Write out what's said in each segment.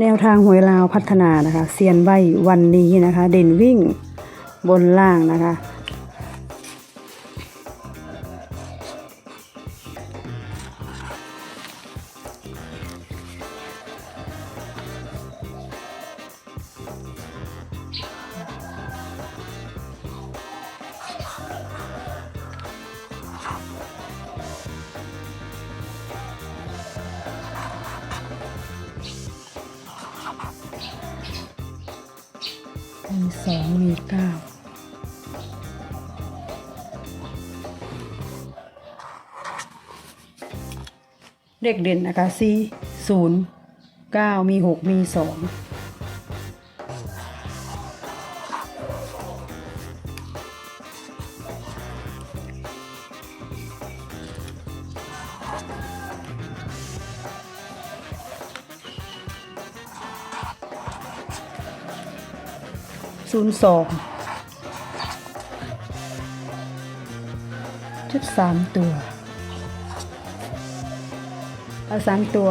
แนวทางหวยลาวพัฒนานะคะเซียนใบวันนี้นะคะ เด่นวิ่งบนล่างนะคะ มีสองมีเก้าเลขเด่นนะคะสี่ศูนย์เก้ามีหกมีสอง ศูนย์สองชุดสามตัวเอาสามตัว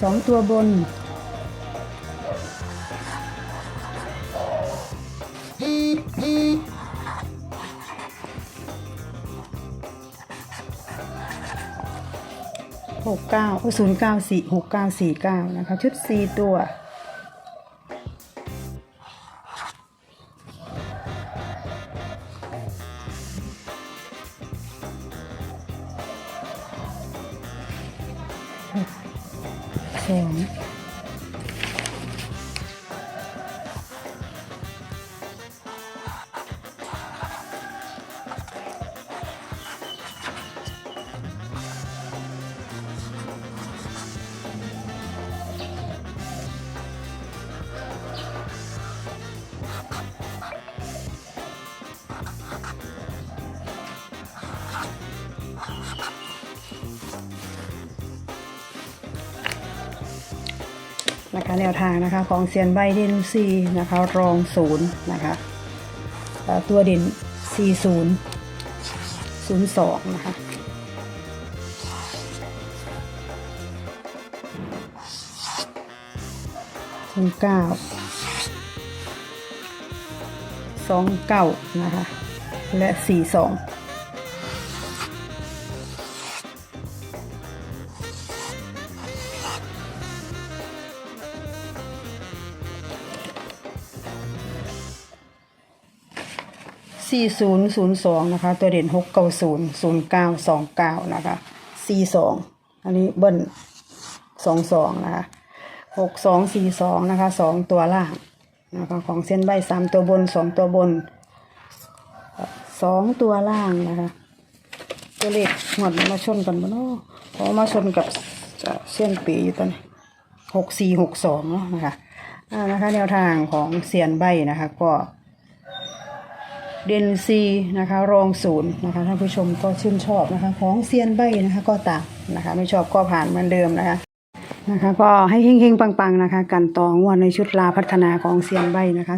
สองตัวบน หกเก้าศูนย์เก้าสี่หกเก้าสี่เก้านะคะ ชุดสี่ตัวสอง นะคะแนวทางนะคะของเซียนใบเดนซีนะคะรองศูนย์นะคะตัวเด่นสี่ศูนย์ศูนย์สองนะคะศูนย์เก้าสองเก้านะคะและสี่สอง 4002นะคะ ตัวเด่น690 0929นะคะ42อันนี้เบิ้ล22นะคะ6242นะคะ2ตัวล่างนะคะของเส้นใบ3ตัวบน2ตัวบน2ตัวล่างนะคะ ตัวเลขหมดมาชนกันบ่เนาะเพราะมาชนกับเส้นปีอยู่ตอนนี้หกสี่หกสองเนาะนะคะอ่านะคะแนวทางของเซียนใบนะคะ ก็ เดนซีนะคะรองศูนย์นะคะท่านผู้ชมก็ชื่นชอบนะคะ ของเซียนใบนะคะก็ตามนะคะ ไม่ชอบก็ผ่านเหมือนเดิมนะคะนะคะ ก็ให้เฮงๆปังๆนะคะ กันต่องวดในชุดลาพัฒนาของเซียนใบนะคะ